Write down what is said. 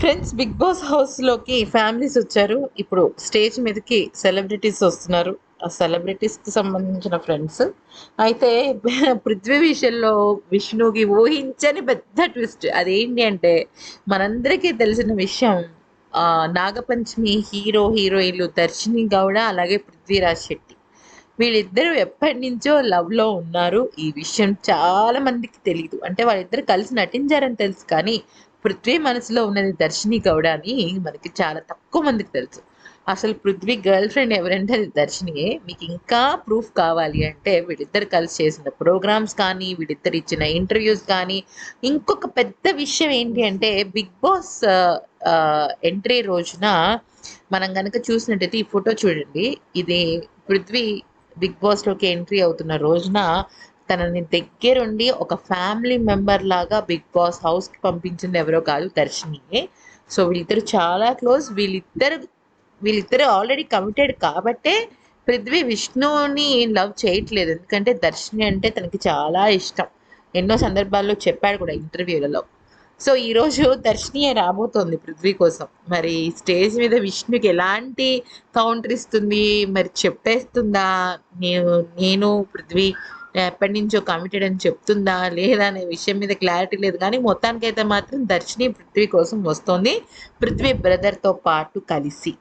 Friends big boss హౌస్లోకి families వచ్చారు. ఇప్పుడు స్టేజ్ మీదకి సెలబ్రిటీస్ వస్తున్నారు. ఆ సెలబ్రిటీస్కి సంబంధించిన ఫ్రెండ్స్. అయితే పృథ్వీ విషయంలో విష్ణుకి ఊహించని పెద్ద ట్విస్ట్. అదేంటి అంటే మనందరికీ తెలిసిన విషయం నాగపంచమి హీరో హీరోయిన్లు దర్శిని గౌడ అలాగే పృథ్వీరాజ్ శెట్టి. వీళ్ళిద్దరూ ఎప్పటి నుంచో లవ్లో ఉన్నారు. ఈ విషయం చాలా మందికి తెలియదు అంటే వాళ్ళిద్దరు కలిసి నటించారని తెలుసు కానీ పృథ్వీ మనసులో ఉన్నది దర్శిని గౌడ అని మనకి చాలా తక్కువ మందికి తెలుసు. అసలు పృథ్వీ గర్ల్ ఫ్రెండ్ ఎవరంటే అది దర్శినియే మీకు ఇంకా ప్రూఫ్ కావాలి అంటే వీళ్ళిద్దరు కలిసి చేసిన ప్రోగ్రామ్స్ కానీ వీళ్ళిద్దరు ఇచ్చిన ఇంటర్వ్యూస్ కానీ ఇంకొక పెద్ద విషయం ఏంటి అంటే బిగ్ బాస్ ఎంట్రీ రోజున మనం కనుక చూసినట్టయితే ఈ ఫోటో చూడండి. ఇది పృథ్వీ బిగ్ బాస్లోకి ఎంట్రీ అవుతున్న రోజున తనని దగ్గరుండి ఒక ఫ్యామిలీ మెంబర్ లాగా బిగ్ బాస్ హౌస్కి పంపించింది ఎవరో కాదు దర్శినియే సో వీళ్ళిద్దరు చాలా క్లోజ్. వీళ్ళిద్దరు వీళ్ళిద్దరు ఆల్రెడీ కమిటెడ్ కాబట్టే పృథ్వీ విష్ణుని లవ్ చేయట్లేదు. ఎందుకంటే దర్శిని అంటే తనకి చాలా ఇష్టం. ఎన్నో సందర్భాల్లో చెప్పాడు కూడా ఇంటర్వ్యూలలో. సో ఈరోజు దర్శినియే రాబోతోంది పృథ్వీ కోసం. మరి స్టేజ్ మీద విష్ణుకి ఎలాంటి కౌంటర్ ఇస్తుంది? మరి చెప్పేస్తుందా? నేను నేను పృథ్వీ ఎప్పటి నుంచో కమిటెడ్ అని చెప్తుందా? లేదా అనే విషయం మీద క్లారిటీ లేదు. కానీ మొత్తానికైతే మాత్రం దర్శిని పృథ్వీ కోసం వస్తుంది. పృథ్వీ బ్రదర్తో పాటు కలిసి.